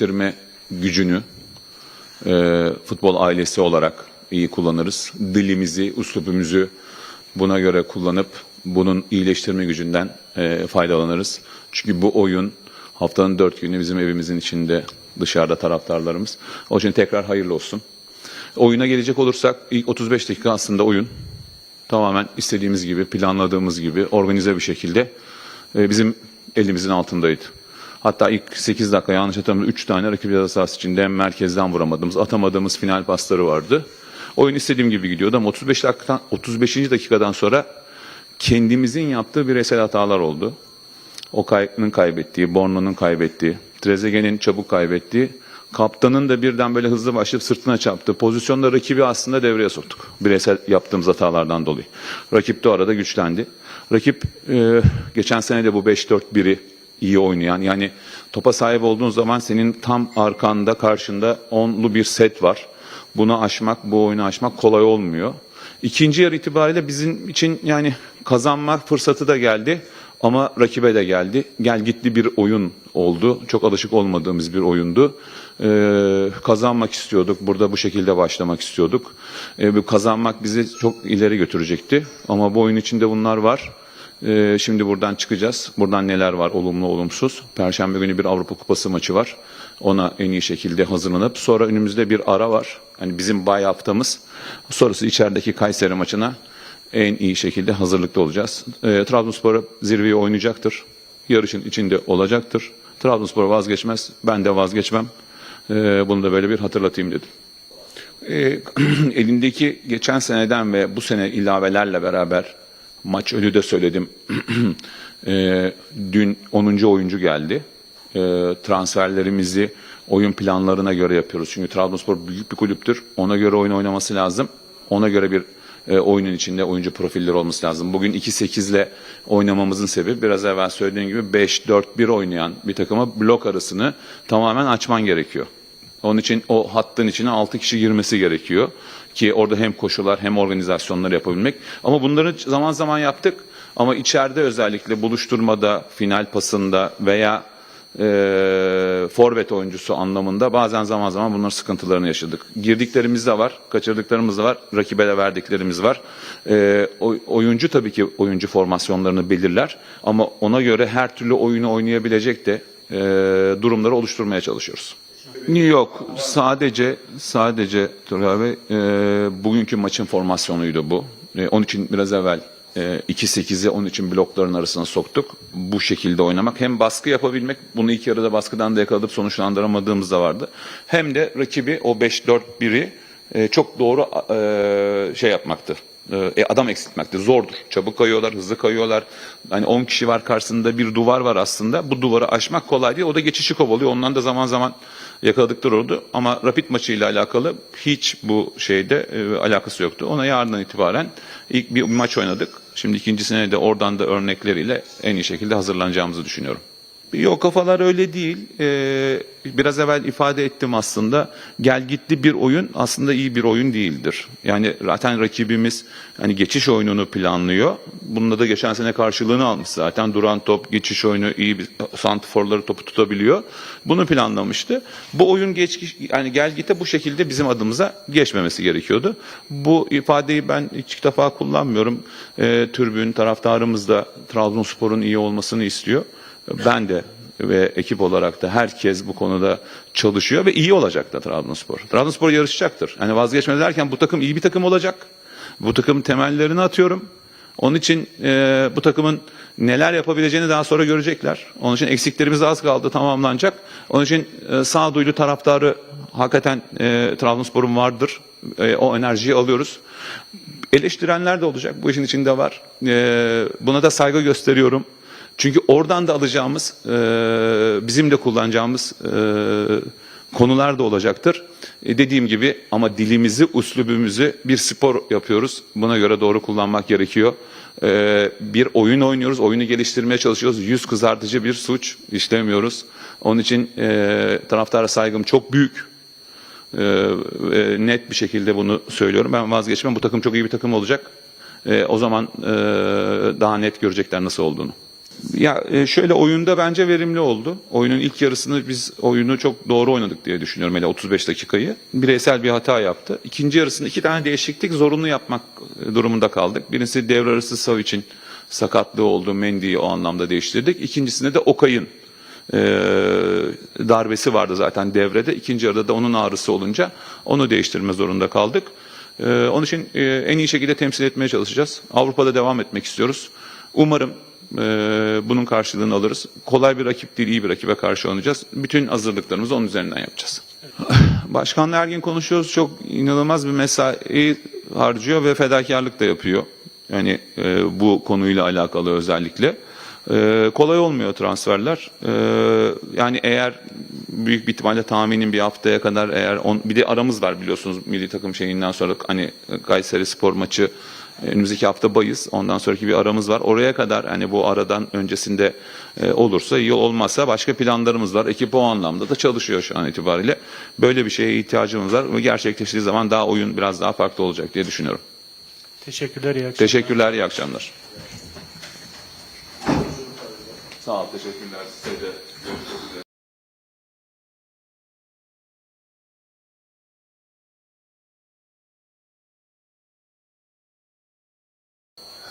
Geliştirme gücünü e, futbol ailesi olarak iyi kullanırız. Dilimizi, üslubumuzu buna göre kullanıp bunun iyileştirme gücünden e, faydalanırız. Çünkü bu oyun haftanın dört günü bizim evimizin içinde dışarıda taraftarlarımız. O için tekrar hayırlı olsun. Oyuna gelecek olursak ilk 35 dakika aslında oyun tamamen istediğimiz gibi, planladığımız gibi organize bir şekilde e, bizim elimizin altındaydı. Hatta ilk 8 dakika yanlış hatırlamıyorum 3 tane rakip ceza sahası içinde hem merkezden vuramadığımız, atamadığımız final pasları vardı. Oyun istediğim gibi gidiyordu ama 35 dakikadan 35. dakikadan sonra kendimizin yaptığı bireysel hatalar oldu. Okay'ın kaybettiği, Borno'nun kaybettiği, Trezeguet'in çabuk kaybettiği, kaptanın da birden böyle hızlı başlayıp sırtına çarptı. Pozisyonda rakibi aslında devreye soktuk. Bireysel yaptığımız hatalardan dolayı. Rakip de arada güçlendi. Rakip e, geçen sene de bu 5-4-1'i iyi oynayan yani topa sahip olduğun zaman senin tam arkanda karşında onlu bir set var. Bunu aşmak, bu oyunu aşmak kolay olmuyor. İkinci yarı itibariyle bizim için yani kazanma fırsatı da geldi ama rakibe de geldi. Gel gitli bir oyun oldu. Çok alışık olmadığımız bir oyundu. Ee, kazanmak istiyorduk. Burada bu şekilde başlamak istiyorduk. Ee, kazanmak bizi çok ileri götürecekti. Ama bu oyun içinde bunlar var. Ee, şimdi buradan çıkacağız. Buradan neler var olumlu olumsuz. Perşembe günü bir Avrupa Kupası maçı var. Ona en iyi şekilde hazırlanıp sonra önümüzde bir ara var. Hani bizim bay haftamız. Sonrası içerideki Kayseri maçına en iyi şekilde hazırlıklı olacağız. E, Trabzonspor zirveyi oynayacaktır. Yarışın içinde olacaktır. Trabzonspor vazgeçmez. Ben de vazgeçmem. E, bunu da böyle bir hatırlatayım dedim. E, elindeki geçen seneden ve bu sene ilavelerle beraber maç önü de söyledim. e, dün 10. oyuncu geldi. E, transferlerimizi oyun planlarına göre yapıyoruz. Çünkü Trabzonspor büyük bir kulüptür. Ona göre oyun oynaması lazım. Ona göre bir e, oyunun içinde oyuncu profilleri olması lazım. Bugün 2-8 ile oynamamızın sebebi biraz evvel söylediğim gibi 5-4-1 oynayan bir takıma blok arasını tamamen açman gerekiyor. Onun için o hattın içine 6 kişi girmesi gerekiyor ki orada hem koşular hem organizasyonları yapabilmek. Ama bunları zaman zaman yaptık ama içeride özellikle buluşturmada, final pasında veya e, forvet oyuncusu anlamında bazen zaman zaman bunların sıkıntılarını yaşadık. Girdiklerimiz de var, kaçırdıklarımız da var, rakibe de verdiklerimiz var. E, oy- oyuncu tabii ki oyuncu formasyonlarını belirler ama ona göre her türlü oyunu oynayabilecek de e, durumları oluşturmaya çalışıyoruz. Yok sadece sadece Turgay Bey e, bugünkü maçın formasyonuydu bu. E, onun için biraz evvel e, 2-8'i onun için blokların arasına soktuk. Bu şekilde oynamak hem baskı yapabilmek bunu ilk yarıda baskıdan da yakaladıp sonuçlandıramadığımız da vardı. Hem de rakibi o 5-4-1'i e, çok doğru e, şey yapmaktı. E, adam eksiltmekte zordur. Çabuk kayıyorlar, hızlı kayıyorlar. Hani 10 kişi var karşısında bir duvar var aslında. Bu duvarı aşmak kolay değil. O da geçişi kovalıyor. Ondan da zaman zaman yakaladıkları oldu. Ama Rapid maçıyla alakalı hiç bu şeyde e, alakası yoktu. Ona yarından itibaren ilk bir maç oynadık. Şimdi ikincisine de oradan da örnekleriyle en iyi şekilde hazırlanacağımızı düşünüyorum. Yok kafalar öyle değil. Ee, biraz evvel ifade ettim aslında. Gel gitti bir oyun aslında iyi bir oyun değildir. Yani zaten rakibimiz hani geçiş oyununu planlıyor. Bunda da geçen sene karşılığını almış zaten. Duran top, geçiş oyunu iyi bir santiforları topu tutabiliyor. Bunu planlamıştı. Bu oyun geç yani gel gitte bu şekilde bizim adımıza geçmemesi gerekiyordu. Bu ifadeyi ben hiç defa kullanmıyorum. Ee, türbün taraftarımız da Trabzonspor'un iyi olmasını istiyor. Ben de ve ekip olarak da herkes bu konuda çalışıyor ve iyi olacak da Trabzonspor. Trabzonspor yarışacaktır. Yani vazgeçmez derken bu takım iyi bir takım olacak. Bu takım temellerini atıyorum. Onun için e, bu takımın neler yapabileceğini daha sonra görecekler. Onun için eksiklerimiz az kaldı tamamlanacak. Onun için e, sağduyulu taraftarı hakikaten e, Trabzonspor'un vardır. E, o enerjiyi alıyoruz. Eleştirenler de olacak. Bu işin içinde var. E, buna da saygı gösteriyorum. Çünkü oradan da alacağımız, e, bizim de kullanacağımız e, konular da olacaktır. E, dediğim gibi ama dilimizi, uslubumuzu bir spor yapıyoruz. Buna göre doğru kullanmak gerekiyor. Bir oyun oynuyoruz, oyunu geliştirmeye çalışıyoruz. Yüz kızartıcı bir suç işlemiyoruz. Onun için e, taraftara saygım çok büyük. Net bir şekilde bunu söylüyorum. Ben vazgeçmem. Bu takım çok iyi bir takım olacak. O zaman daha net görecekler nasıl olduğunu. Ya e, şöyle oyunda bence verimli oldu. Oyunun ilk yarısını biz oyunu çok doğru oynadık diye düşünüyorum. Hele 35 dakikayı. Bireysel bir hata yaptı. İkinci yarısında iki tane değişiklik zorunlu yapmak e, durumunda kaldık. Birincisi devre arası Savic'in sakatlığı oldu. Mendy'yi o anlamda değiştirdik. İkincisinde de Okay'ın e, darbesi vardı zaten devrede. İkinci yarıda da onun ağrısı olunca onu değiştirme zorunda kaldık. E, onun için e, en iyi şekilde temsil etmeye çalışacağız. Avrupa'da devam etmek istiyoruz. Umarım e, bunun karşılığını alırız. Kolay bir rakip değil, iyi bir rakibe karşı oynayacağız. Bütün hazırlıklarımızı onun üzerinden yapacağız. Başkanla her gün konuşuyoruz. Çok inanılmaz bir mesai harcıyor ve fedakarlık da yapıyor. Yani e, bu konuyla alakalı özellikle. E, kolay olmuyor transferler. E, yani eğer büyük bir ihtimalle tahminim bir haftaya kadar eğer on, bir de aramız var biliyorsunuz milli takım şeyinden sonra hani Kayseri Spor maçı önümüzdeki hafta bayız. Ondan sonraki bir aramız var. Oraya kadar hani bu aradan öncesinde e, olursa iyi olmazsa başka planlarımız var. Ekip o anlamda da çalışıyor şu an itibariyle. Böyle bir şeye ihtiyacımız var ve gerçekleştiği zaman daha oyun biraz daha farklı olacak diye düşünüyorum. Teşekkürler, iyi akşamlar. Teşekkürler, iyi akşamlar. Sağ ol, teşekkürler size de.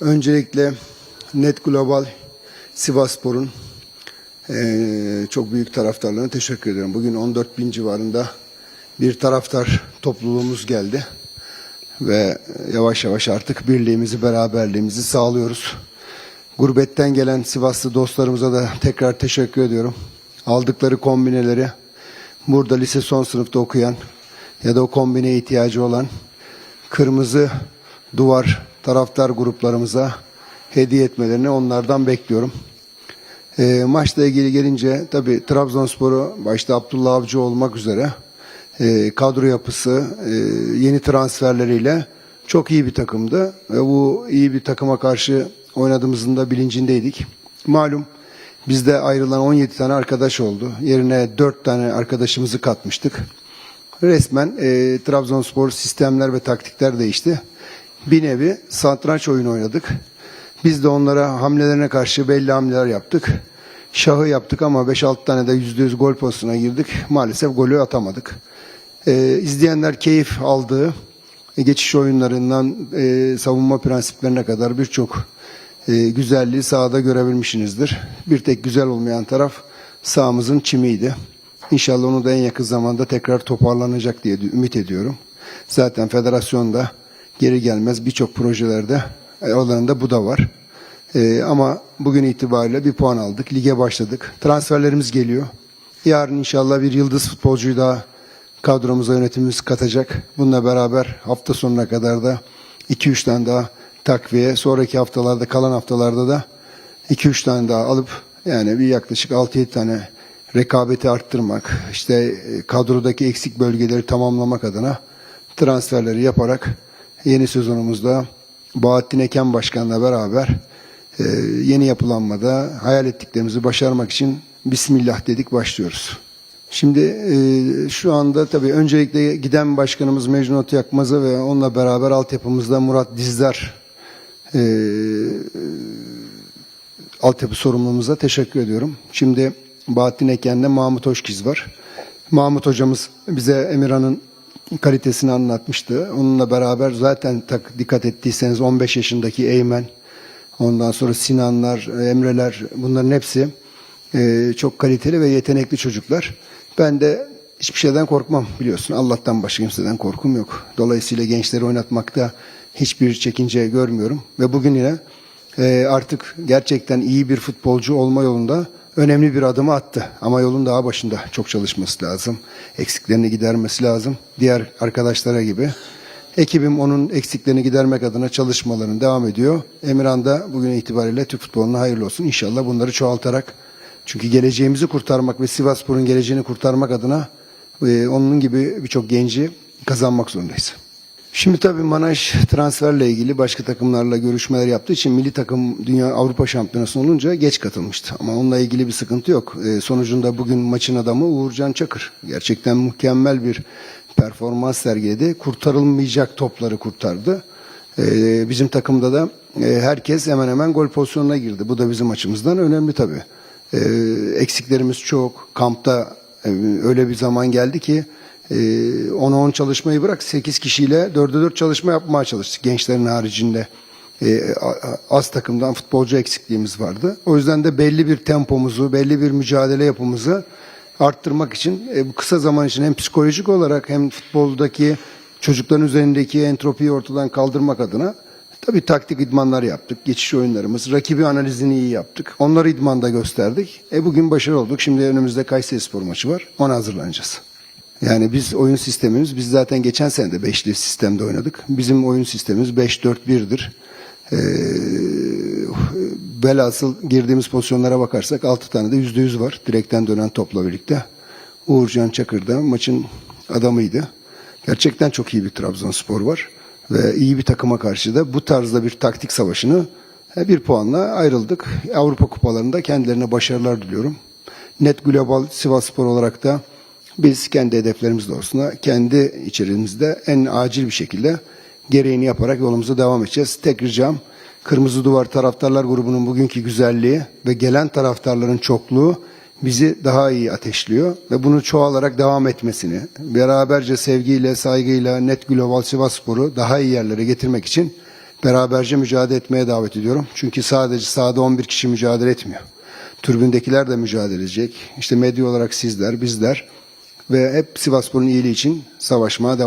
Öncelikle Net Global Sivasspor'un eee, çok büyük taraftarlarına teşekkür ediyorum. Bugün 14 bin civarında bir taraftar topluluğumuz geldi. Ve yavaş yavaş artık birliğimizi, beraberliğimizi sağlıyoruz. Gurbetten gelen Sivaslı dostlarımıza da tekrar teşekkür ediyorum. Aldıkları kombineleri burada lise son sınıfta okuyan ya da o kombineye ihtiyacı olan kırmızı duvar taraftar gruplarımıza hediye etmelerini onlardan bekliyorum. E, maçla ilgili gelince tabi Trabzonspor'u başta Abdullah Avcı olmak üzere e, kadro yapısı e, yeni transferleriyle çok iyi bir takımdı ve bu iyi bir takıma karşı oynadığımızın da bilincindeydik. Malum bizde ayrılan 17 tane arkadaş oldu. Yerine 4 tane arkadaşımızı katmıştık. Resmen e, Trabzonspor sistemler ve taktikler değişti. Bir nevi satranç oyunu oynadık. Biz de onlara hamlelerine karşı belli hamleler yaptık. Şahı yaptık ama 5-6 tane de %100 gol pozisyonuna girdik. Maalesef golü atamadık. Ee, izleyenler keyif aldığı e, geçiş oyunlarından e, savunma prensiplerine kadar birçok e, güzelliği sahada görebilmişsinizdir. Bir tek güzel olmayan taraf sahamızın çimiydi. İnşallah onu da en yakın zamanda tekrar toparlanacak diye ümit ediyorum. Zaten federasyonda geri gelmez birçok projelerde e, olanında bu da var. E, ama bugün itibariyle bir puan aldık. Lige başladık. Transferlerimiz geliyor. Yarın inşallah bir yıldız futbolcuyu daha kadromuza yönetimimiz katacak. Bununla beraber hafta sonuna kadar da 2-3 tane daha takviye. Sonraki haftalarda kalan haftalarda da 2-3 tane daha alıp yani bir yaklaşık 6-7 tane rekabeti arttırmak, işte e, kadrodaki eksik bölgeleri tamamlamak adına transferleri yaparak yeni sezonumuzda Bahattin Eken Başkan'la beraber e, yeni yapılanmada hayal ettiklerimizi başarmak için Bismillah dedik başlıyoruz. Şimdi e, şu anda tabii öncelikle giden başkanımız Mecnun Yakmaz'a ve onunla beraber altyapımızda Murat Dizdar e, altyapı sorumluluğumuza teşekkür ediyorum. Şimdi Bahattin Eken'de Mahmut Hoşkiz var. Mahmut hocamız bize Emirhan'ın kalitesini anlatmıştı. Onunla beraber zaten tak, dikkat ettiyseniz 15 yaşındaki Eymen, ondan sonra Sinanlar, Emreler bunların hepsi e, çok kaliteli ve yetenekli çocuklar. Ben de hiçbir şeyden korkmam biliyorsun. Allah'tan başka kimseden korkum yok. Dolayısıyla gençleri oynatmakta hiçbir çekince görmüyorum. Ve bugün yine e, artık gerçekten iyi bir futbolcu olma yolunda önemli bir adımı attı. Ama yolun daha başında çok çalışması lazım. Eksiklerini gidermesi lazım. Diğer arkadaşlara gibi. Ekibim onun eksiklerini gidermek adına çalışmalarını devam ediyor. Emirhan da bugün itibariyle Türk futboluna hayırlı olsun. İnşallah bunları çoğaltarak çünkü geleceğimizi kurtarmak ve Sivasspor'un geleceğini kurtarmak adına e, onun gibi birçok genci kazanmak zorundayız. Şimdi tabii Manaj transferle ilgili başka takımlarla görüşmeler yaptığı için milli takım Dünya Avrupa Şampiyonası olunca geç katılmıştı. Ama onunla ilgili bir sıkıntı yok. E, sonucunda bugün maçın adamı Uğurcan Çakır. Gerçekten mükemmel bir performans sergiledi. Kurtarılmayacak topları kurtardı. Ee, bizim takımda da e, herkes hemen hemen gol pozisyonuna girdi. Bu da bizim açımızdan önemli tabii. Ee, eksiklerimiz çok. Kampta e, öyle bir zaman geldi ki e, 10'a 10 çalışmayı bırak 8 kişiyle 4'e 4 çalışma yapmaya çalıştık gençlerin haricinde. E, az takımdan futbolcu eksikliğimiz vardı. O yüzden de belli bir tempomuzu, belli bir mücadele yapımızı arttırmak için e, bu kısa zaman için hem psikolojik olarak hem futboldaki çocukların üzerindeki entropiyi ortadan kaldırmak adına tabii taktik idmanlar yaptık. Geçiş oyunlarımız, rakibi analizini iyi yaptık. Onları idmanda gösterdik. E bugün başarılı olduk. Şimdi önümüzde Kayseri Spor maçı var. Ona hazırlanacağız. Yani biz oyun sistemimiz, biz zaten geçen sene de beşli sistemde oynadık. Bizim oyun sistemimiz 5-4-1'dir. Ee, velhasıl girdiğimiz pozisyonlara bakarsak 6 tane de %100 var. Direkten dönen topla birlikte. Uğurcan Çakır da maçın adamıydı. Gerçekten çok iyi bir Trabzonspor var. Ve iyi bir takıma karşı da bu tarzda bir taktik savaşını e, bir puanla ayrıldık. Avrupa kupalarında kendilerine başarılar diliyorum. Net Global Sivas Spor olarak da biz kendi hedeflerimiz doğrusunda kendi içerimizde en acil bir şekilde gereğini yaparak yolumuza devam edeceğiz. Tek ricam Kırmızı Duvar Taraftarlar grubunun bugünkü güzelliği ve gelen taraftarların çokluğu bizi daha iyi ateşliyor ve bunu çoğalarak devam etmesini, beraberce sevgiyle, saygıyla Net Global Sivasspor'u daha iyi yerlere getirmek için beraberce mücadele etmeye davet ediyorum. Çünkü sadece sahada 11 kişi mücadele etmiyor. Tribündekiler de mücadele edecek. İşte medya olarak sizler, bizler ve hep Sivasspor'un iyiliği için savaşmaya devam